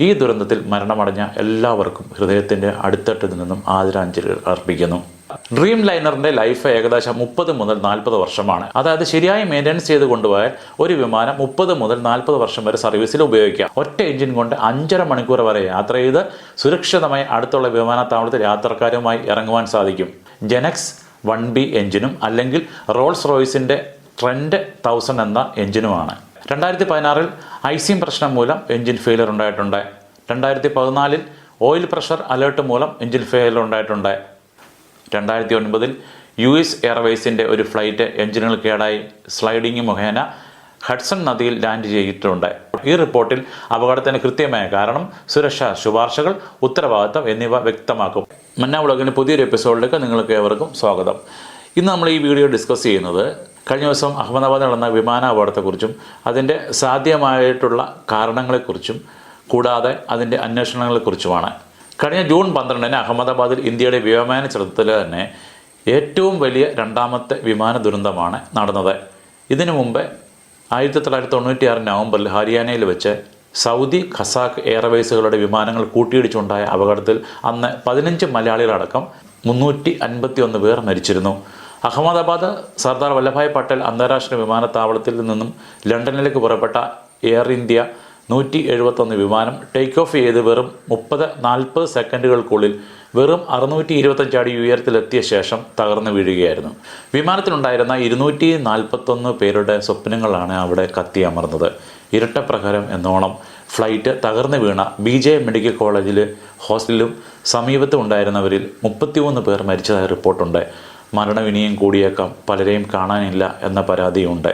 ഈ ദുരന്തത്തിൽ മരണമടഞ്ഞ എല്ലാവർക്കും ഹൃദയത്തിന്റെ അടുത്തട്ടിൽ നിന്നും ആദരാഞ്ജലികൾ അർപ്പിക്കുന്നു. ഡ്രീം ലൈനറിന്റെ ലൈഫ് ഏകദേശം മുപ്പത് മുതൽ നാൽപ്പത് വർഷമാണ്. അതായത് ശരിയായി മെയിന്റെനൻസ് ചെയ്ത് കൊണ്ടുപോയാൽ ഒരു വിമാനം മുപ്പത് മുതൽ നാൽപ്പത് വർഷം വരെ സർവീസിൽ ഉപയോഗിക്കാം. ഒറ്റ എഞ്ചിൻ കൊണ്ട് അഞ്ചര മണിക്കൂർ വരെ യാത്ര ചെയ്ത് സുരക്ഷിതമായി അടുത്തുള്ള വിമാനത്താവളത്തിൽ യാത്രക്കാരുമായി ഇറങ്ങുവാൻ സാധിക്കും. ജെനക്സ് വൺ ബി എഞ്ചിനും അല്ലെങ്കിൽ റോൾസ് റോയ്സിന്റെ ട്രെൻഡ് തൗസൻഡ് എന്ന എഞ്ചിനുമാണ് രണ്ടായിരത്തി പതിനാറിൽ ഐസിയും പ്രശ്നം മൂലം എഞ്ചിൻ ഫെയിലർ ഉണ്ടായിട്ടുണ്ട്. രണ്ടായിരത്തി പതിനാലിൽ ഓയിൽ പ്രഷർ അലേർട്ട് മൂലം എഞ്ചിൻ ഫെയിലർ ഉണ്ടായിട്ടുണ്ട്. രണ്ടായിരത്തി ഒൻപതിൽ യു എസ് എയർവേസിന്റെ ഒരു ഫ്ലൈറ്റ് എഞ്ചിനുകൾ കേടായി. സ്ലൈഡിംഗ് മുഖേന ഹഡ്സൺ നദിയിൽ ലാൻഡ് ചെയ്തിട്ടുണ്ട്. ഈ റിപ്പോർട്ടിൽ അപകടത്തിന് കൃത്യമായ കാരണം സുരക്ഷാ ശുപാർശകൾ ഉത്തരവാദിത്തം എന്നിവ വ്യക്തമാക്കും. മന്ന വ്ളോഗിന്റെ പുതിയൊരു എപ്പിസോഡിലേക്ക് നിങ്ങൾക്ക് ഏവർക്കും സ്വാഗതം. ഇന്ന് നമ്മൾ ഈ വീഡിയോ ഡിസ്കസ് ചെയ്യുന്നത് കഴിഞ്ഞ ദിവസം അഹമ്മദാബാദ് നടന്ന വിമാന അപകടത്തെക്കുറിച്ചും അതിന്റെ സാധ്യമായിട്ടുള്ള കാരണങ്ങളെക്കുറിച്ചും കൂടാതെ അതിന്റെ അന്വേഷണങ്ങളെക്കുറിച്ചുമാണ്. കഴിഞ്ഞ ജൂൺ പന്ത്രണ്ടിന് അഹമ്മദാബാദിൽ ഇന്ത്യയുടെ വ്യോമയാന ചരിത്രത്തിൽ തന്നെ ഏറ്റവും വലിയ രണ്ടാമത്തെ വിമാന ദുരന്തമാണ് നടന്നത്. ഇതിനു മുമ്പ് ആയിരത്തി തൊള്ളായിരത്തി തൊണ്ണൂറ്റിയാറ് നവംബറിൽ ഹരിയാനയിൽ വെച്ച് സൗദി ഖസാഖ് എയർവേസുകളുടെ വിമാനങ്ങൾ കൂട്ടിയിടിച്ചുണ്ടായ അപകടത്തിൽ അന്ന് പതിനഞ്ച് മലയാളികളടക്കം മുന്നൂറ്റി അൻപത്തി ഒന്ന് പേർ മരിച്ചിരുന്നു. അഹമ്മദാബാദ് സർദാർ വല്ലഭായ് പട്ടേൽ അന്താരാഷ്ട്ര വിമാനത്താവളത്തിൽ നിന്നും ലണ്ടനിലേക്ക് പുറപ്പെട്ട എയർ ഇന്ത്യ നൂറ്റി എഴുപത്തൊന്ന് വിമാനം ടേക്ക് ഓഫ് ചെയ്ത് വെറും മുപ്പത് നാൽപ്പത് സെക്കൻഡുകൾക്കുള്ളിൽ വെറും അറുന്നൂറ്റി ഇരുപത്തഞ്ച് അടി ഉയരത്തിലെത്തിയ ശേഷം തകർന്നു വീഴുകയായിരുന്നു. വിമാനത്തിലുണ്ടായിരുന്ന ഇരുന്നൂറ്റി നാൽപ്പത്തൊന്ന് പേരുടെ സ്വപ്നങ്ങളാണ് അവിടെ കത്തിയമർന്നത്. ഇരട്ടപ്രകാരം എന്നോണം ഫ്ലൈറ്റ് തകർന്നു വീണ ബി ജെ മെഡിക്കൽ കോളേജിൽ ഹോസ്റ്റലിലും സമീപത്തും ഉണ്ടായിരുന്നവരിൽ മുപ്പത്തിമൂന്ന് പേർ മരിച്ചതായി റിപ്പോർട്ടുണ്ട്. മരണം ഇനിയും കൂടിയേക്കാം. പലരെയും കാണാനില്ല എന്ന പരാതിയുണ്ട്.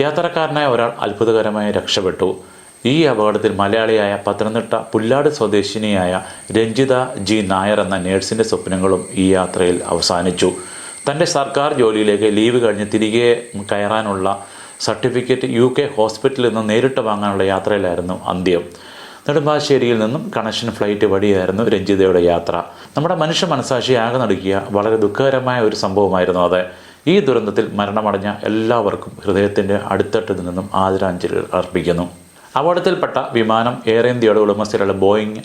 യാത്രക്കാരനായ ഒരാൾ അത്ഭുതകരമായി രക്ഷപ്പെട്ടു. ഈ അപകടത്തിൽ മലയാളിയായ പത്തനംതിട്ട പുല്ലാട് സ്വദേശിനിയായ രഞ്ജിത ജി നായർ എന്ന നേഴ്സിന്റെ സ്വപ്നങ്ങളും ഈ യാത്രയിൽ അവസാനിച്ചു. തന്റെ സർക്കാർ ജോലിയിലേക്ക് ലീവ് കഴിഞ്ഞ് തിരികെ കയറാനുള്ള സർട്ടിഫിക്കറ്റ് യു കെ ഹോസ്പിറ്റലിൽ നിന്ന് നേരിട്ട് വാങ്ങാനുള്ള യാത്രയിലായിരുന്നു അന്ത്യം. നെടുമ്പാശ്ശേരിയിൽ നിന്നും കണക്ഷൻ ഫ്ലൈറ്റ് വഴിയായിരുന്നു രഞ്ജിതയുടെ യാത്ര. നമ്മുടെ മനുഷ്യ മനസാക്ഷി ആകെ നടുക്കിയ വളരെ ദുഃഖകരമായ ഒരു സംഭവമായിരുന്നു അത്. ഈ ദുരന്തത്തിൽ മരണമടഞ്ഞ എല്ലാവർക്കും ഹൃദയത്തിന്റെ അടിത്തട്ടിൽ നിന്നും ആദരാഞ്ജലികൾ അർപ്പിക്കുന്നു. അപകടത്തിൽപ്പെട്ട വിമാനം എയർ ഇന്ത്യയുടെ ഉടമസ്ഥയിലുള്ള Boeing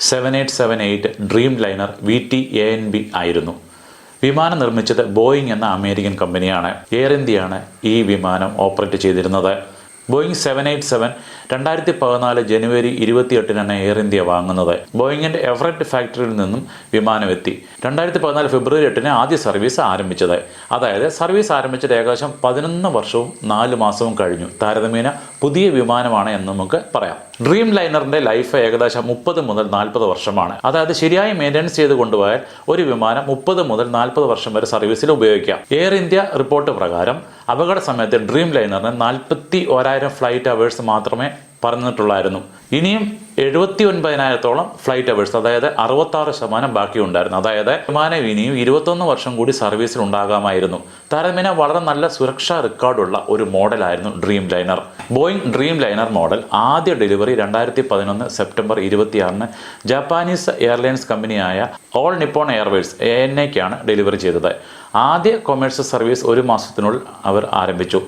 seven eight seven eight Dreamliner V T A N B ആയിരുന്നു. വിമാനം നിർമ്മിച്ചത് ബോയിങ് എന്ന അമേരിക്കൻ കമ്പനിയാണ്. എയർ ഇന്ത്യയാണ് ഈ വിമാനം ഓപ്പറേറ്റ് ചെയ്തിരുന്നത്. ബോയിങ് സെവൻ എയ്റ്റ് സെവൻ രണ്ടായിരത്തി പതിനാല് ജനുവരി ഇരുപത്തിയെട്ടിനാണ് എയർ ഇന്ത്യ വാങ്ങുന്നത്. ബോയിങ്ങിന്റെ എവററ്റ് ഫാക്ടറിയിൽ നിന്നും വിമാനം എത്തി രണ്ടായിരത്തി പതിനാല് ഫെബ്രുവരി എട്ടിന് ആദ്യ സർവീസ് ആരംഭിച്ചത്. അതായത് സർവീസ് ആരംഭിച്ചിട്ട് ഏകദേശം പതിനൊന്ന് വർഷവും നാല് മാസവും കഴിഞ്ഞു. താരതമ്യേന പുതിയ വിമാനമാണ് എന്ന് നമുക്ക് പറയാം. ഡ്രീം ലൈനറിന്റെ ലൈഫ് ഏകദേശം മുപ്പത് മുതൽ നാൽപ്പത് വർഷമാണ്. അതായത് ശരിയായി മെയിന്റെനൻസ് ചെയ്ത് കൊണ്ടുപോയാൽ ഒരു വിമാനം മുപ്പത് മുതൽ നാൽപ്പത് വർഷം വരെ സർവീസിൽ ഉപയോഗിക്കാം. എയർ ഇന്ത്യ റിപ്പോർട്ട് പ്രകാരം അപകട സമയത്ത് ഡ്രീം ലൈനറിന് നാൽപ്പത്തി ഓരായിരം ഫ്ലൈറ്റ് അവേഴ്സ് മാത്രമേ പറഞ്ഞിട്ടുള്ളായിരുന്നു. ഇനിയും എഴുപത്തി ഒൻപതിനായിരത്തോളം ഫ്ലൈറ്റ് അവേഴ്സ് അതായത് അറുപത്താറ് ശതമാനം ബാക്കിയുണ്ടായിരുന്നു. അതായത് വിമാനം ഇനിയും ഇരുപത്തൊന്ന് വർഷം കൂടി സർവീസിൽ ഉണ്ടാകാമായിരുന്നു. താരതമ്യേന വളരെ നല്ല സുരക്ഷാ റെക്കോർഡുള്ള ഒരു മോഡലായിരുന്നു Dreamliner Boeing Dreamliner model ആദ്യ ഡെലിവറി രണ്ടായിരത്തി പതിനൊന്ന് സെപ്റ്റംബർ ഇരുപത്തിയാറിന് ജാപ്പാനീസ് എയർലൈൻസ് കമ്പനിയായ All Nippon Airways A N delivery ചെയ്തത്. ആദ്യ കൊമേഴ്സ്യൽ സർവീസ് ഒരു മാസത്തിനുള്ളിൽ അവർ ആരംഭിച്ചു.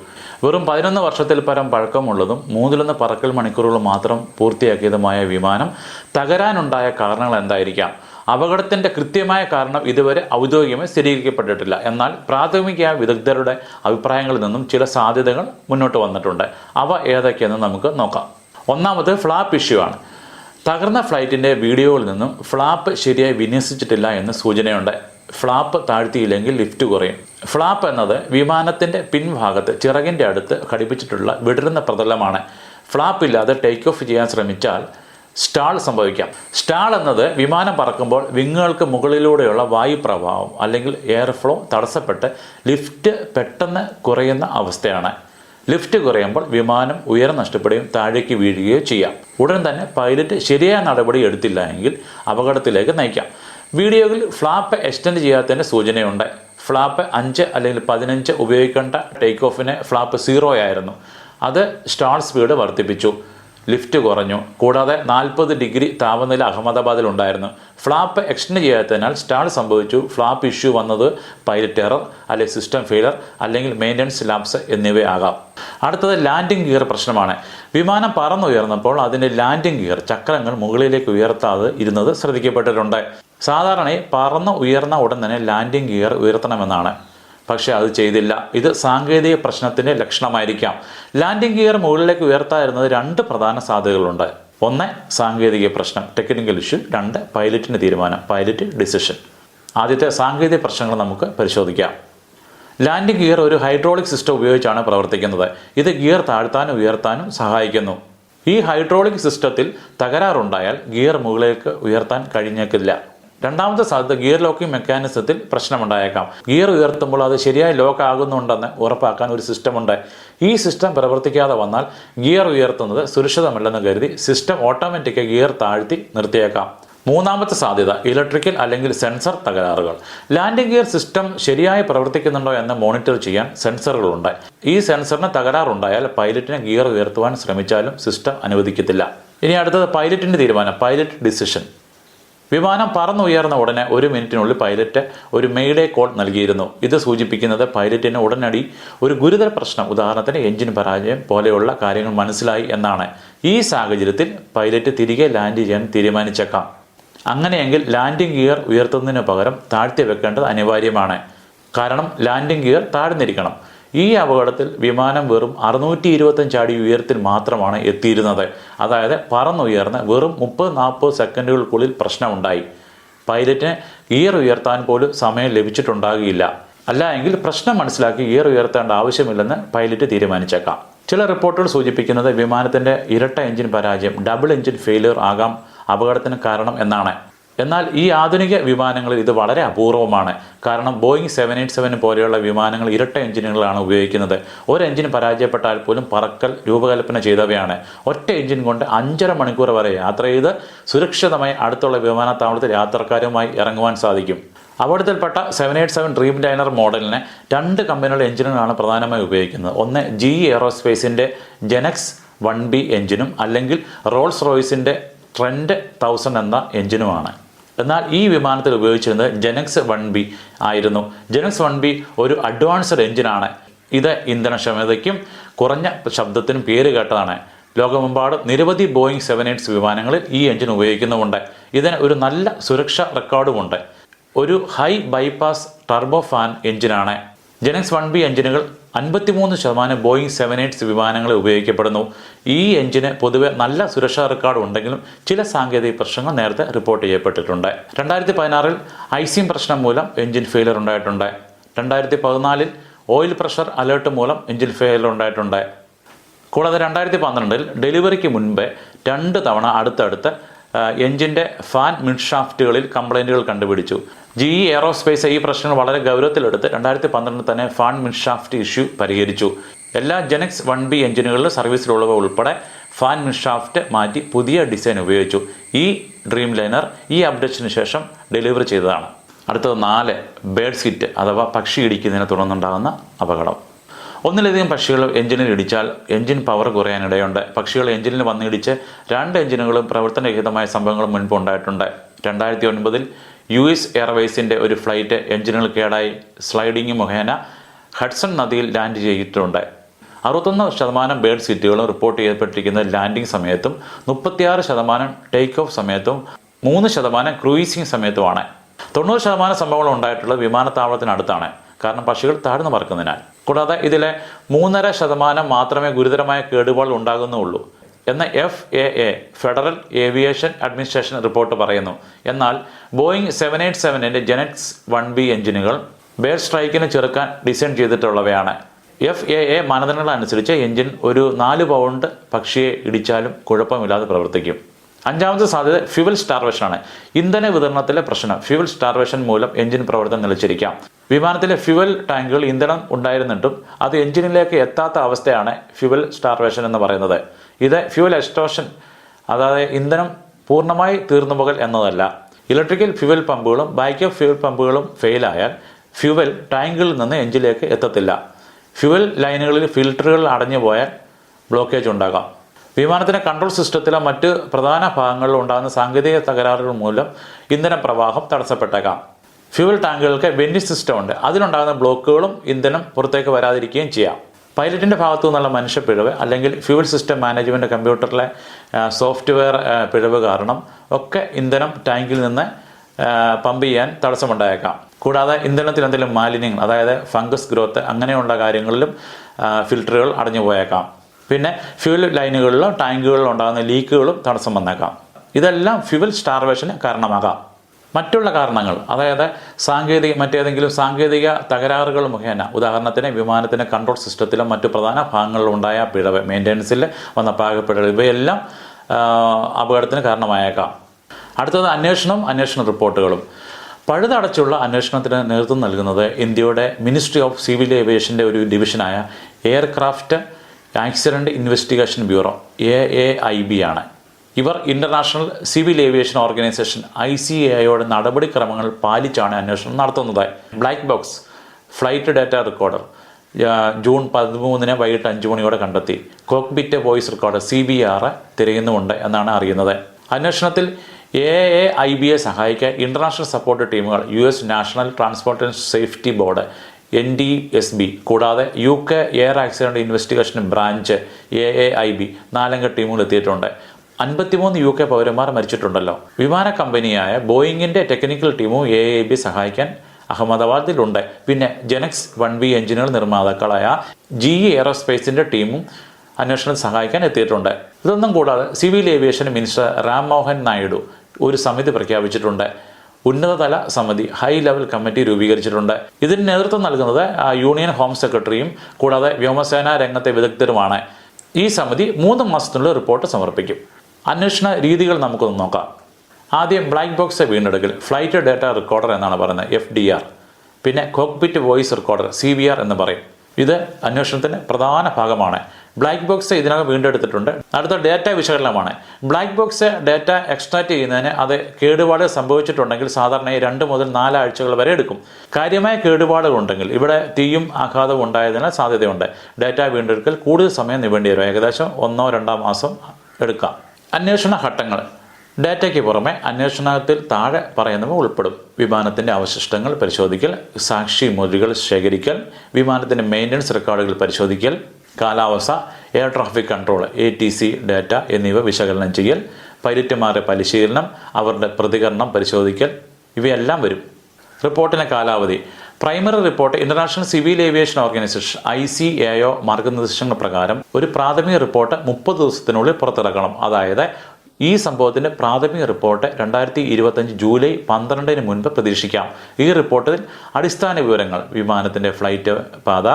വെറും പതിനൊന്ന് വർഷത്തിൽ പരം പഴക്കമുള്ളതും മൂന്നിലൊന്ന് പറക്കൽ മണിക്കൂറുകൾ മാത്രം പൂർത്തിയാക്കിയതുമായ വിമാനം തകരാനുണ്ടായ കാരണങ്ങൾ എന്തായിരിക്കാം? അപകടത്തിന്റെ കൃത്യമായ കാരണം ഇതുവരെ ഔദ്യോഗികമായി സ്ഥിരീകരിക്കപ്പെട്ടിട്ടില്ല. എന്നാൽ പ്രാഥമിക വിദഗ്ധരുടെ അഭിപ്രായങ്ങളിൽ നിന്നും ചില സാധ്യതകൾ മുന്നോട്ട് വന്നിട്ടുണ്ട്. അവ ഏതൊക്കെയെന്ന് നമുക്ക് നോക്കാം. ഒന്നാമത് ഫ്ലാപ്പ് ഇഷ്യൂ ആണ്. തകർന്ന ഫ്ലൈറ്റിന്റെ വീഡിയോയിൽ നിന്നും ഫ്ലാപ്പ് ശരിയായി വിന്യസിച്ചിട്ടില്ല എന്ന് സൂചനയുണ്ട്. ഫ്ലാപ്പ് താഴ്ത്തിയില്ലെങ്കിൽ ലിഫ്റ്റ് കുറയും. ഫ്ലാപ്പ് എന്നത് വിമാനത്തിന്റെ പിൻഭാഗത്ത് ചിറകിന്റെ അടുത്ത് ഘടിപ്പിച്ചിട്ടുള്ള വിടരുന്ന പ്രതലമാണ്. ഫ്ലാപ്പ് ഇല്ലാതെ ടേക്ക് ഓഫ് ചെയ്യാൻ ശ്രമിച്ചാൽ സ്റ്റാൾ സംഭവിക്കാം. സ്റ്റാൾ എന്നത് വിമാനം പറക്കുമ്പോൾ വിങ്ങുകൾക്ക് മുകളിലൂടെയുള്ള വായുപ്രവാഹം അല്ലെങ്കിൽ എയർ ഫ്ലോ തടസ്സപ്പെട്ട് ലിഫ്റ്റ് പെട്ടെന്ന് കുറയുന്ന അവസ്ഥയാണ്. ലിഫ്റ്റ് കുറയുമ്പോൾ വിമാനം ഉയരം നഷ്ടപ്പെടുകയും താഴേക്ക് വീഴുകയോ ചെയ്യാം. ഉടൻ തന്നെ പൈലറ്റ് ശരിയായ നടപടി എടുത്തില്ല എങ്കിൽ അപകടത്തിലേക്ക് നയിക്കാം. വീഡിയോയിൽ ഫ്ലാപ്പ് എക്സ്റ്റെൻഡ് ചെയ്യാത്തതിന്റെ സൂചനയുണ്ട്. ഫ്ലാപ്പ് അഞ്ച് അല്ലെങ്കിൽ പതിനഞ്ച് ഉപയോഗിക്കേണ്ട ടേക്ക് ഓഫിന് ഫ്ലാപ്പ് സീറോ ആയിരുന്നു. അത് സ്റ്റാൾ സ്പീഡ് വർദ്ധിപ്പിച്ചു. ലിഫ്റ്റ് കുറഞ്ഞു. കൂടാതെ നാൽപ്പത് ഡിഗ്രി താപനില അഹമ്മദാബാദിൽ ഉണ്ടായിരുന്നു. ഫ്ലാപ്പ് എക്സ്റ്റെൻഡ് ചെയ്യാത്തതിനാൽ സ്റ്റാൾ സംഭവിച്ചു. ഫ്ലാപ്പ് ഇഷ്യൂ വന്നത് പൈലറ്റ് എറർ അല്ലെങ്കിൽ സിസ്റ്റം ഫെയിലർ അല്ലെങ്കിൽ മെയിന്റനൻസ് ലാപ്സ് എന്നിവയാകാം അടുത്തത് ലാൻഡിംഗ് ഗിയർ പ്രശ്നമാണ്. വിമാനം പറന്നുയർന്നപ്പോൾ അതിന്റെ ലാൻഡിംഗ് ഗിയർ ചക്രങ്ങൾ മുകളിലേക്ക് ഉയർത്താതെ ഇരുന്നത് ശ്രദ്ധിക്കപ്പെട്ടിട്ടുണ്ട്. സാധാരണ പറന്ന് ഉയർന്ന ഉടൻ തന്നെ ലാൻഡിംഗ് ഗിയർ ഉയർത്തണമെന്നാണ്. പക്ഷേ അത് ചെയ്തില്ല. ഇത് സാങ്കേതിക പ്രശ്നത്തിന്റെ ലക്ഷണമായിരിക്കാം. ലാൻഡിംഗ് ഗിയർ മുകളിലേക്ക് ഉയർത്താതിരുന്നത് രണ്ട് പ്രധാന സാധ്യതകളുണ്ട്. ഒന്ന് സാങ്കേതിക പ്രശ്നം. ടെക്നിക്കൽ ഇഷ്യൂ രണ്ട് പൈലറ്റിന്റെ തീരുമാനം. പൈലറ്റ് ഡിസിഷൻ ആദ്യത്തെ സാങ്കേതിക പ്രശ്നങ്ങൾ നമുക്ക് പരിശോധിക്കാം. ലാൻഡിംഗ് ഗിയർ ഒരു ഹൈഡ്രോളിക് സിസ്റ്റം ഉപയോഗിച്ചാണ് പ്രവർത്തിക്കുന്നത്. ഇത് ഗിയർ താഴ്ത്താനും ഉയർത്താനും സഹായിക്കുന്നു. ഈ ഹൈഡ്രോളിക് സിസ്റ്റത്തിൽ തകരാറുണ്ടായാൽ ഗിയർ മുകളിലേക്ക് ഉയർത്താൻ കഴിഞ്ഞേക്കില്ല. രണ്ടാമത്തെ സാധ്യത ഗിയർ ലോക്കിംഗ് മെക്കാനിസത്തിൽ പ്രശ്നമുണ്ടായേക്കാം. ഗിയർ ഉയർത്തുമ്പോൾ അത് ശരിയായി ലോക്ക് ആകുന്നുണ്ടെന്ന് ഉറപ്പാക്കാൻ ഒരു സിസ്റ്റം ഉണ്ട്. ഈ സിസ്റ്റം പ്രവർത്തിക്കാതെ വന്നാൽ ഗിയർ ഉയർത്തുന്നത് സുരക്ഷിതമല്ലെന്ന് കരുതി സിസ്റ്റം ഓട്ടോമാറ്റിക് ഗിയർ താഴ്ത്തി നിർത്തിയേക്കാം. മൂന്നാമത്തെ സാധ്യത ഇലക്ട്രിക്കൽ അല്ലെങ്കിൽ സെൻസർ തകരാറുകൾ. ലാൻഡിംഗ് ഗിയർ സിസ്റ്റം ശരിയായി പ്രവർത്തിക്കുന്നുണ്ടോ എന്ന് മോണിറ്റർ ചെയ്യാൻ സെൻസറുകളുണ്ട് ഈ സെൻസറിന് തകരാറുണ്ടായാൽ പൈലറ്റിനെ ഗിയർ ഉയർത്തുവാൻ ശ്രമിച്ചാലും സിസ്റ്റം അനുവദിക്കത്തില്ല. ഇനി അടുത്തത് പൈലറ്റിന്റെ തീരുമാനം പൈലറ്റ് ഡിസിഷൻ വിമാനം പറന്നുയർന്ന ഉടനെ ഒരു മിനിറ്റിനുള്ളിൽ പൈലറ്റ് ഒരു മെയ്ഡേ കോൾ നൽകിയിരുന്നു. ഇത് സൂചിപ്പിക്കുന്നത് പൈലറ്റിന് ഉടനടി ഒരു ഗുരുതര പ്രശ്നം. ഉദാഹരണത്തിന് എഞ്ചിൻ പരാജയം പോലെയുള്ള കാര്യങ്ങൾ മനസ്സിലായി എന്നാണ്. ഈ സാഹചര്യത്തിൽ പൈലറ്റ് തിരികെ ലാൻഡ് ചെയ്യാൻ തീരുമാനിച്ചേക്കാം. അങ്ങനെയെങ്കിൽ ലാൻഡിംഗ് ഗിയർ ഉയർത്തുന്നതിന് പകരം താഴ്ത്തി വെക്കേണ്ടത് അനിവാര്യമാണ്. കാരണം ലാൻഡിംഗ് ഗിയർ താഴ്ന്നിരിക്കണം. ഈ അപകടത്തിൽ വിമാനം വെറും അറുന്നൂറ്റി ഇരുപത്തഞ്ച് അടി ഉയരത്തിൽ മാത്രമാണ് എത്തിയിരുന്നത്. അതായത് പറന്നുയർന്ന് വെറും മുപ്പത് നാൽപ്പത് സെക്കൻഡുകൾക്കുള്ളിൽ പ്രശ്നമുണ്ടായി. പൈലറ്റിന് ഗിയർ ഉയർത്താൻ പോലും സമയം ലഭിച്ചിട്ടുണ്ടാകില്ല അല്ല എങ്കിൽ പ്രശ്നം മനസ്സിലാക്കി ഗിയർ ഉയർത്തേണ്ട ആവശ്യമില്ലെന്ന് പൈലറ്റ് തീരുമാനിച്ചേക്കാം. ചില റിപ്പോർട്ടുകൾ സൂചിപ്പിക്കുന്നത് വിമാനത്തിന്റെ ഇരട്ട എഞ്ചിൻ പരാജയം ഡബിൾ എഞ്ചിൻ ഫെയിലിയർ ആകാം അപകടത്തിന് കാരണം എന്നാണ്. എന്നാൽ ഈ ആധുനിക വിമാനങ്ങളിൽ ഇത് വളരെ അപൂർവമാണ്. കാരണം ബോയിങ് സെവൻ എയ്റ്റ് സെവൻ പോലെയുള്ള വിമാനങ്ങൾ ഇരട്ട എഞ്ചിനുകളാണ് ഉപയോഗിക്കുന്നത്. ഒരു എഞ്ചിൻ പരാജയപ്പെട്ടാൽ പോലും പറക്കൽ രൂപകൽപ്പന ചെയ്തവയാണ്. ഒറ്റ എഞ്ചിൻ കൊണ്ട് അഞ്ചര മണിക്കൂർ വരെ യാത്ര ചെയ്ത് സുരക്ഷിതമായി അടുത്തുള്ള വിമാനത്താവളത്തിൽ യാത്രക്കാരുമായി ഇറങ്ങുവാൻ സാധിക്കും. അപകടത്തിൽപ്പെട്ട seven eight seven Dreamliner മോഡലിന് രണ്ട് കമ്പനികളുടെ എഞ്ചിനുകളാണ് പ്രധാനമായി ഉപയോഗിക്കുന്നത്. ഒന്ന് ജി എയറോസ്പേസിന്റെ ജെനക്സ് വൺ ബി എഞ്ചിനും അല്ലെങ്കിൽ റോൾസ് റോയ്സിന്റെ ട്രെൻഡ് തൗസൻഡ് എന്ന എഞ്ചിനുമാണ്. എന്നാൽ ഈ വിമാനത്തിൽ ഉപയോഗിച്ചിരുന്നത് ജെനക്സ് വൺ ബി ആയിരുന്നു. ജെനക്സ് വൺ ബി ഒരു അഡ്വാൻസ്ഡ് എഞ്ചിനാണ് ഇത് ഇന്ധനക്ഷമതയ്ക്കും കുറഞ്ഞ ശബ്ദത്തിനും പേര് കേട്ടതാണ്. ലോകമെമ്പാടും നിരവധി ബോയിങ് സെവൻ എയ്റ്റ്സ് വിമാനങ്ങളിൽ ഈ എഞ്ചിൻ ഉപയോഗിക്കുന്നുമുണ്ട്. ഇതിന് ഒരു നല്ല സുരക്ഷാ റെക്കോർഡുമുണ്ട്. ഒരു ഹൈ ബൈപ്പാസ് ടർബോ ഫാൻ എഞ്ചിനാണ് ജെനക്സ് വൺ ബി എഞ്ചിനുകൾ അൻപത്തിമൂന്ന് ശതമാനം ബോയിങ് സെവൻ എയ്റ്റ്സ് വിമാനങ്ങളിൽ ഉപയോഗിക്കപ്പെടുന്നു. ഈ എഞ്ചിന് പൊതുവെ നല്ല സുരക്ഷാ റെക്കോർഡ് ഉണ്ടെങ്കിലും ചില സാങ്കേതിക പ്രശ്നങ്ങൾ നേരത്തെ റിപ്പോർട്ട് ചെയ്യപ്പെട്ടിട്ടുണ്ട്. രണ്ടായിരത്തി പതിനാറിൽ ഐസിയും പ്രശ്നം മൂലം എഞ്ചിൻ ഫെയിലർ ഉണ്ടായിട്ടുണ്ട്. രണ്ടായിരത്തി പതിനാലിൽ ഓയിൽ പ്രഷർ അലേർട്ട് മൂലം എഞ്ചിൻ ഫെയിലർ ഉണ്ടായിട്ടുണ്ട്. കൂടാതെ രണ്ടായിരത്തി പന്ത്രണ്ടിൽ ഡെലിവറിക്ക് മുൻപേ രണ്ട് തവണ അടുത്തടുത്ത് ആ, എഞ്ചിന്റെ ഫാൻ മിഡ്ഷാഫ്റ്റുകളിൽ കംപ്ലൈന്റുകൾ കണ്ടുപിടിച്ചു. ജി ഇ എയറോസ്പേസ് ഈ പ്രശ്നങ്ങൾ വളരെ ഗൗരവത്തിലെടുത്ത് രണ്ടായിരത്തി പന്ത്രണ്ടിൽ തന്നെ ഫാൻ മിഡ്ഷാഫ്റ്റ് ഇഷ്യൂ പരിഹരിച്ചു. എല്ലാ ജെനക്സ് വൺ ബി എഞ്ചിനുകളിലും സർവീസിലുള്ളവ ഉൾപ്പെടെ ഫാൻ മിഡ്ഷാഫ്റ്റ് മാറ്റി പുതിയ ഡിസൈൻ ഉപയോഗിച്ചു. ഈ ഡ്രീം ലൈനർ ഈ അപ്ഡേഷന് ശേഷം ഡെലിവറി ചെയ്തതാണ്. അടുത്തത് നാല് ബേഡ് സിറ്റ് അഥവാ പക്ഷി ഇടിക്കുന്നതിനെ തുടർന്നുണ്ടാകുന്ന അപകടം. ഒന്നിലധികം പക്ഷികൾ എഞ്ചിനിൽ ഇടിച്ചാൽ എഞ്ചിൻ പവർ കുറയാനിടയുണ്ട്. പക്ഷികൾ എഞ്ചിനിൽ വന്നിടിച്ച് രണ്ട് എഞ്ചിനുകളും പ്രവർത്തനരഹിതമായ സംഭവങ്ങളും മുൻപ് ഉണ്ടായിട്ടുണ്ട്. രണ്ടായിരത്തി ഒൻപതിൽ യു എസ് എയർവേസിന്റെ ഒരു ഫ്ലൈറ്റ് എഞ്ചിനുകൾ കേടായി. സ്ലൈഡിംഗ് മുഖേന ഹഡ്സൺ നദിയിൽ ലാൻഡ് ചെയ്തിട്ടുണ്ട്. അറുപത്തൊന്ന് ശതമാനം ബേഡ് സീറ്റുകളും റിപ്പോർട്ട് ചെയ്യപ്പെട്ടിരിക്കുന്നത് ലാൻഡിംഗ് സമയത്തും മുപ്പത്തിയാറ് ശതമാനം ടേക്ക് ഓഫ് സമയത്തും മൂന്ന് ശതമാനം ക്രൂയിസിംഗ് സമയത്തുമാണ്. തൊണ്ണൂറ് ശതമാനം സംഭവങ്ങൾ ഉണ്ടായിട്ടുള്ളത് വിമാനത്താവളത്തിനടുത്താണ്. കാരണം പക്ഷികൾ താഴ്ന്നു പറക്കുന്നതിനാൽ. കൂടാതെ ഇതിലെ മൂന്നര ശതമാനം മാത്രമേ ഗുരുതരമായ കേടുപാടുകൾ ഉണ്ടാകുന്നുള്ളൂ എന്ന F A A Federal Aviation Administration report പറയുന്നു. എന്നാൽ ബോയിങ് സെവൻ എയ്റ്റ് സെവനിന്റെ ജെനക്സ് വൺ ബി എഞ്ചിനുകൾ ബേർ സ്ട്രൈക്കിന് ചെറുക്കാൻ ഡിസൈൻ ചെയ്തിട്ടുള്ളവയാണ്. എഫ് എ എ മാനദണ്ഡങ്ങൾ അനുസരിച്ച് എഞ്ചിൻ ഒരു നാല് പൗണ്ട് പക്ഷിയെ ഇടിച്ചാലും കുഴപ്പമില്ലാതെ പ്രവർത്തിക്കും. അഞ്ചാമത്തെ സാധ്യത ഫ്യുവൽ സ്റ്റാർവേഷനാണ്. ഇന്ധന വിതരണത്തിലെ പ്രശ്നം. ഫ്യുവൽ സ്റ്റാർവേഷൻ മൂലം എഞ്ചിൻ പ്രവർത്തനം നിലച്ചിരിക്കാം. വിമാനത്തിലെ ഫ്യുവൽ ടാങ്കുകൾ ഇന്ധനം ഉണ്ടായിരുന്നിട്ടും അത് എഞ്ചിനിലേക്ക് എത്താത്ത അവസ്ഥയാണ് ഫ്യുവൽ സ്റ്റാർവേഷൻ എന്ന് പറയുന്നത്. ഇത് ഫ്യുവൽ എക്സ്റ്റോഷൻ അതായത് ഇന്ധനം പൂർണമായി തീർന്നുപോകൽ എന്നതല്ല. ഇലക്ട്രിക്കൽ ഫ്യുവൽ പമ്പുകളും ബാക്കപ്പ് ഫ്യുവൽ പമ്പുകളും ഫെയിലായാൽ ഫ്യുവൽ ടാങ്കുകളിൽ നിന്ന് എഞ്ചിനിലേക്ക് എത്തത്തില്ല. ഫ്യുവൽ ലൈനുകളിൽ ഫിൽറ്ററുകൾ അടഞ്ഞു പോയാൽ ബ്ലോക്കേജ് ഉണ്ടാകാം. വിമാനത്തിന്റെ കൺട്രോൾ സിസ്റ്റത്തിലെ മറ്റ് പ്രധാന ഭാഗങ്ങളിൽ ഉണ്ടാകുന്ന സാങ്കേതിക തകരാറുകൾ മൂലം ഇന്ധന പ്രവാഹം തടസ്സപ്പെട്ടേക്കാം. ഫ്യൂവൽ ടാങ്കുകൾക്ക് വെന്റിംഗ് സിസ്റ്റം ഉണ്ട്. അതിലുണ്ടാകുന്ന ബ്ലോക്കുകളും ഇന്ധനം പുറത്തേക്ക് വരാതിരിക്കുകയും ചെയ്യാം. പൈലറ്റിന്റെ ഭാഗത്തു നിന്നുള്ള മനുഷ്യ പിഴവ് അല്ലെങ്കിൽ ഫ്യൂവൽ സിസ്റ്റം മാനേജ്മെന്റ് കമ്പ്യൂട്ടറിലെ സോഫ്റ്റ്വെയർ പിഴവ് കാരണം ഒക്കെ ഇന്ധനം ടാങ്കിൽ നിന്ന് പമ്പ് ചെയ്യാൻ തടസ്സമുണ്ടായേക്കാം. കൂടാതെ ഇന്ധനത്തിൽ എന്തെങ്കിലും മാലിന്യങ്ങൾ അതായത് ഫംഗസ് ഗ്രോത്ത് അങ്ങനെയുള്ള കാര്യങ്ങളിലും ഫിൽറ്ററുകൾ അടഞ്ഞു പോയേക്കാം പിന്നെ ഫ്യൂൽ ലൈനുകളിലോ ടാങ്കുകളിലോ ഉണ്ടാകുന്ന ലീക്കുകളും തടസ്സം വന്നേക്കാം. ഇതെല്ലാം ഫ്യൂവൽ സ്റ്റാർവേഷന് കാരണമാകാം. മറ്റുള്ള കാരണങ്ങൾ അതായത് സാങ്കേതിക മറ്റേതെങ്കിലും സാങ്കേതിക തകരാറുകൾ മുഖേന ഉദാഹരണത്തിന് വിമാനത്തിന്റെ കൺട്രോൾ സിസ്റ്റത്തിലും മറ്റു പ്രധാന ഭാഗങ്ങളിലും ഉണ്ടായ പിഴവ് മെയിന്റനൻസിൽ വന്ന പാകപ്പിഴവ് ഇവയെല്ലാം അപകടത്തിന് കാരണമായേക്കാം. അടുത്തത് അന്വേഷണം അന്വേഷണ റിപ്പോർട്ടുകളും. പഴുതടച്ചുള്ള അന്വേഷണത്തിന് നേതൃത്വം നൽകുന്നത് ഇന്ത്യയുടെ മിനിസ്ട്രി ഓഫ് സിവിൽ ഏവിയേഷന്റെ ഒരു ഡിവിഷനായ aircraft accident investigation bureau A A I B ആണ്. ഇവർ international civil aviation organisation I C A ഐയുടെ നടപടിക്രമങ്ങൾ പാലിച്ചാണ് അന്വേഷണം നടത്തുന്നത്. Black box flight data recorder June പതിമൂന്നിന് വൈകിട്ട് അഞ്ച് മണിയോടെ കണ്ടെത്തി. Cockpit voice recorder C B R തിരയുന്നുമുണ്ട് എന്നാണ് അറിയുന്നത്. അന്വേഷണത്തിൽ എ എ ഐ ബി ബിയെ സഹായിക്കാൻ ഇന്റർനാഷണൽ സപ്പോർട്ട് ടീമുകൾ U S National Transportation Safety Board N D S B കൂടാതെ U K Air Accident Investigation Branch A A I B നാലംഗ ടീമുകൾ എത്തിയിട്ടുണ്ട്. അൻപത്തിമൂന്ന് യു കെ പൗരന്മാർ മരിച്ചിട്ടുണ്ടല്ലോ. വിമാന കമ്പനിയായ ബോയിങ്ങിന്റെ ടെക്നിക്കൽ ടീമും എ എ ബി സഹായിക്കാൻ അഹമ്മദാബാദിലുണ്ട്. പിന്നെ ജെനക്സ് വൺ ബി എഞ്ചിനുകൾ നിർമ്മാതാക്കളായ ജി ഇ എയറോസ്പേസിന്റെ ടീമും അന്വേഷണത്തിൽ സഹായിക്കാൻ എത്തിയിട്ടുണ്ട്. ഇതൊന്നും കൂടാതെ civil aviation minister Ram Mohan Naidu ഒരു സമിതി പ്രഖ്യാപിച്ചിട്ടുണ്ട്. ഉന്നതതല സമിതി ഹൈ ലെവൽ കമ്മിറ്റി രൂപീകരിച്ചിട്ടുണ്ട്. ഇതിന് നേതൃത്വം നൽകുന്നത് യൂണിയൻ ഹോം സെക്രട്ടറിയും കൂടാതെ വ്യോമസേന രംഗത്തെ വിദഗ്ധരുമാണ്. ഈ സമിതി മൂന്ന് മാസത്തിനുള്ളിൽ റിപ്പോർട്ട് സമർപ്പിക്കും. അന്വേഷണ രീതികൾ നമുക്കൊന്ന് നോക്കാം. ആദ്യം ബ്ലാക്ക് ബോക്സ് വീണ്ടെടുക്കൽ ഫ്ലൈറ്റ് ഡേറ്റ റെക്കോർഡർ എന്നാണ് പറയുന്നത് എഫ് ഡി ആർ പിന്നെ cockpit voice recorder C V R എന്ന് പറയും. ഇത് അന്വേഷണത്തിന്റെ പ്രധാന ഭാഗമാണ്. ബ്ലാക്ക് ബോക്സ് ഇതിനകം വീണ്ടെടുത്തിട്ടുണ്ട്. അടുത്ത ഡേറ്റ വിശകലനമാണ്. ബ്ലാക്ക് ബോക്സ് ഡേറ്റ എക്സ്ട്രാക്ട് ചെയ്യുന്നതിന് അത് കേടുപാട് സംഭവിച്ചിട്ടുണ്ടെങ്കിൽ സാധാരണയായി രണ്ട് മുതൽ നാലാഴ്ചകൾ വരെ എടുക്കും. കാര്യമായ കേടുപാടുകൾ ഉണ്ടെങ്കിൽ ഇവിടെ തീയും ആഘാതവും ഉണ്ടായതിന് സാധ്യതയുണ്ട്. ഡേറ്റ വീണ്ടെടുക്കൽ കൂടുതൽ സമയം നിവേണ്ടി വരും. ഏകദേശം ഒന്നോ രണ്ടോ മാസം എടുക്കാം. അന്വേഷണ ഘട്ടങ്ങൾ. ഡാറ്റയ്ക്ക് പുറമെ അന്വേഷണത്തിൽ താഴെ പറയുന്നവ ഉൾപ്പെടും. വിമാനത്തിന്റെ അവശിഷ്ടങ്ങൾ പരിശോധിക്കൽ സാക്ഷി മൊഴികൾ ശേഖരിക്കൽ വിമാനത്തിന്റെ മെയിന്റനൻസ് റെക്കോർഡുകൾ പരിശോധിക്കൽ കാലാവസ്ഥ air traffic control A T C data എന്നിവ വിശകലനം ചെയ്യൽ പൈലറ്റുമാരുടെ പരിശീലനം അവരുടെ പ്രതികരണം പരിശോധിക്കൽ ഇവയെല്ലാം വരും. റിപ്പോർട്ടിന്റെ കാലാവധി. Primary report international civil aviation organisation I C A O മാർഗനിർദ്ദേശങ്ങൾ പ്രകാരം ഒരു പ്രാഥമിക റിപ്പോർട്ട് മുപ്പത് ദിവസത്തിനുള്ളിൽ പുറത്തിറക്കണം. അതായത് ഈ സംഭവത്തിന്റെ പ്രാഥമിക റിപ്പോർട്ട് രണ്ടായിരത്തി ഇരുപത്തഞ്ച് ജൂലൈ പന്ത്രണ്ടിന് മുൻപ് പ്രതീക്ഷിക്കാം. ഈ റിപ്പോർട്ടിൽ അടിസ്ഥാന വിവരങ്ങൾ വിമാനത്തിന്റെ ഫ്ലൈറ്റ് പാത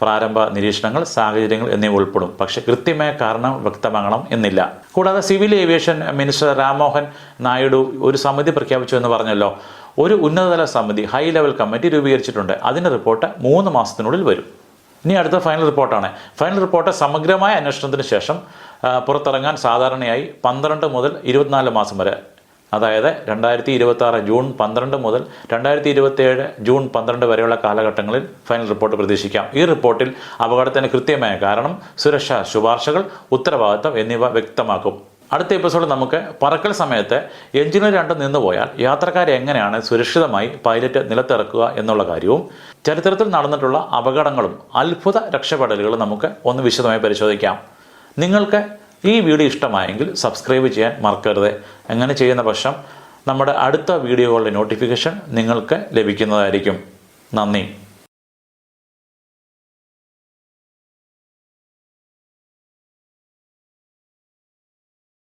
പ്രാരംഭ നിരീക്ഷണങ്ങൾ സാഹചര്യങ്ങൾ എന്നിവ ഉൾപ്പെടും. പക്ഷേ കൃത്യമായ കാരണം വ്യക്തമാകണം എന്നില്ല. കൂടാതെ civil aviation minister Rammohan Naidu ഒരു സമിതി പ്രഖ്യാപിച്ചു എന്ന് പറഞ്ഞല്ലോ. ഒരു ഉന്നതതല സമിതി ഹൈ ലെവൽ കമ്മിറ്റി രൂപീകരിച്ചിട്ടുണ്ട്. അതിന്റെ റിപ്പോർട്ട് മൂന്ന് മാസത്തിനുള്ളിൽ വരും. ഇനി അടുത്ത ഫൈനൽ റിപ്പോർട്ടാണ് ഫൈനൽ റിപ്പോർട്ട് സമഗ്രമായ അന്വേഷണത്തിന് ശേഷം പുറത്തിറങ്ങാൻ സാധാരണയായി പന്ത്രണ്ട് മുതൽ ഇരുപത്തിനാല് മാസം വരെ. അതായത് രണ്ടായിരത്തി ഇരുപത്തി ആറ് ജൂൺ പന്ത്രണ്ട് മുതൽ രണ്ടായിരത്തി ഇരുപത്തി ഏഴ് ജൂൺ പന്ത്രണ്ട് വരെയുള്ള കാലഘട്ടങ്ങളിൽ ഫൈനൽ റിപ്പോർട്ട് പ്രതീക്ഷിക്കാം. ഈ റിപ്പോർട്ടിൽ അപകടത്തിന് കൃത്യമായ കാരണം സുരക്ഷാ ശുപാർശകൾ ഉത്തരവാദിത്തം എന്നിവ വ്യക്തമാക്കും. അടുത്ത എപ്പിസോഡ് നമുക്ക് പറക്കൽ സമയത്ത് എഞ്ചിനിൽ നിന്ന് പോയാൽ യാത്രക്കാരെ എങ്ങനെയാണ് സുരക്ഷിതമായി പൈലറ്റ് നിലത്തിറക്കുക എന്നുള്ള കാര്യവും ചരിത്രത്തിൽ നടന്നിട്ടുള്ള അപകടങ്ങളും അത്ഭുത രക്ഷപ്പെടലുകളും നമുക്ക് ഒന്ന് വിശദമായി പരിശോധിക്കാം. നിങ്ങൾക്ക് ഈ വീഡിയോ ഇഷ്ടമായെങ്കിൽ സബ്സ്ക്രൈബ് ചെയ്യാൻ മറക്കരുത്. അങ്ങനെ ചെയ്യുന്ന പക്ഷം നമ്മുടെ അടുത്ത വീഡിയോകളുടെ നോട്ടിഫിക്കേഷൻ നിങ്ങൾക്ക് ലഭിക്കുന്നതായിരിക്കും. നന്ദി.